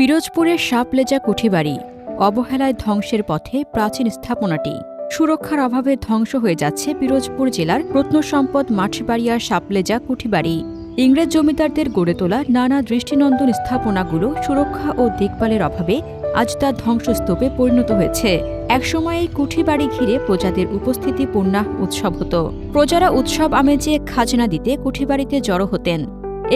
পিরোজপুরের সাপলেজা কুঠিবাড়ি, অবহেলায় ধ্বংসের পথে প্রাচীন স্থাপনাটি। সুরক্ষার অভাবে ধ্বংস হয়ে যাচ্ছে পিরোজপুর জেলার প্রত্নসম্পদ মাঠবাড়িয়ার সাপলেজা কুঠিবাড়ি। ইংরেজ জমিদারদের গড়ে তোলা নানা দৃষ্টিনন্দন স্থাপনাগুলো সুরক্ষা ও দেখভালের অভাবে আজ তা ধ্বংসস্তূপে পরিণত হয়েছে। একসময় এই কুঠিবাড়ি ঘিরে প্রজাদের উপস্থিতি পূর্ণাহ উৎসব হতো। প্রজারা উৎসব আমেজে খাজনা দিতে কুঠিবাড়িতে জড়ো হতেন।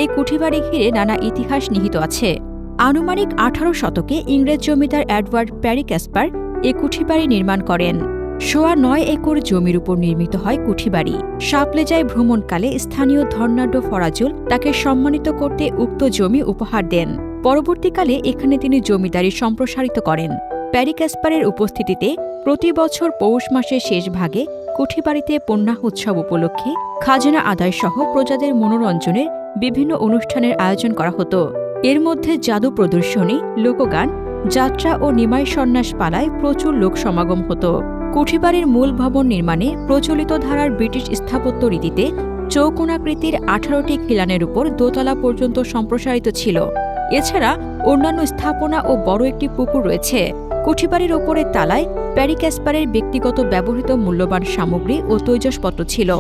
এই কুঠিবাড়ি ঘিরে নানা ইতিহাস নিহিত আছে। আনুমানিক আঠারো শতকে ইংরেজ জমিদার অ্যাডওয়ার্ড প্যারি ক্যাসপার এ কুঠিবাড়ি নির্মাণ করেন। সোয়া নয় একর জমির উপর নির্মিত হয় কুঠিবাড়ি। সাপলেজায় ভ্রমণকালে স্থানীয় ধর্নাঢ্য ফরাজুল তাকে সম্মানিত করতে উক্ত জমি উপহার দেন। পরবর্তীকালে এখানে তিনি জমিদারি সম্প্রসারিত করেন। প্যারি ক্যাসপারের উপস্থিতিতে প্রতি বছর পৌষ মাসের শেষ ভাগে কুঠিবাড়িতে পণ্যাহ উৎসব উপলক্ষে খাজনা আদায়সহ প্রজাদের মনোরঞ্জনের বিভিন্ন অনুষ্ঠানের আয়োজন করা হতো। এর মধ্যে জাদু প্রদর্শনী, লোকগান, যাত্রা ও নিমাই সন্ন্যাস পালায় প্রচুর লোক সমাগম হতো। কুঠিবাড়ির মূল ভবন নির্মাণে প্রচলিত ধারার ব্রিটিশ স্থাপত্য রীতিতে চৌকোনাকৃতির আঠারোটি খিলানের উপর দোতলা পর্যন্ত সম্প্রসারিত ছিল। এছাড়া অন্যান্য স্থাপনা ও বড় একটি পুকুর রয়েছে। কুঠিবাড়ির ওপরের তালায় প্যারি ক্যাসপারের ব্যক্তিগত ব্যবহৃত মূল্যবান সামগ্রী ও তৈজসপত্র ছিল।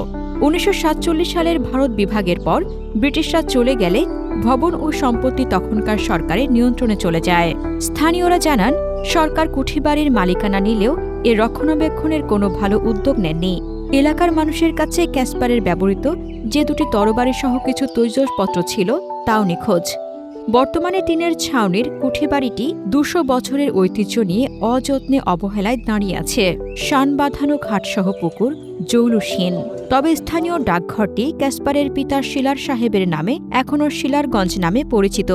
উনিশশো সাতচল্লিশ সালের ভারত বিভাগের পর ব্রিটিশরা চলে গেলে ভবন ও সম্পত্তি তখনকার সরকারের নিয়ন্ত্রণে চলে যায়। স্থানীয়রা জানান, সরকার কুঠিবাড়ির মালিকানা নিলেও এর রক্ষণাবেক্ষণের কোনো ভালো উদ্যোগ নেননি। এলাকার মানুষের কাছে ক্যাসপারের ব্যবহৃত যে দুটি তরবারি সহ কিছু তৈজসপত্র ছিল, তাও নিখোঁজ। বর্তমানে টিনের ছাউনির কুঠিবাড়িটি দুশো বছরের ঐতিহ্য নিয়ে অযত্নে অবহেলায় দাঁড়িয়ে আছে। শান বাঁধানো ঘাটসহ পুকুর, জৌলুসীন। তবে স্থানীয় ডাকঘরটি ক্যাসপারের পিতা শিলার সাহেবের নামে, এখনও শিলারগঞ্জ নামে পরিচিত।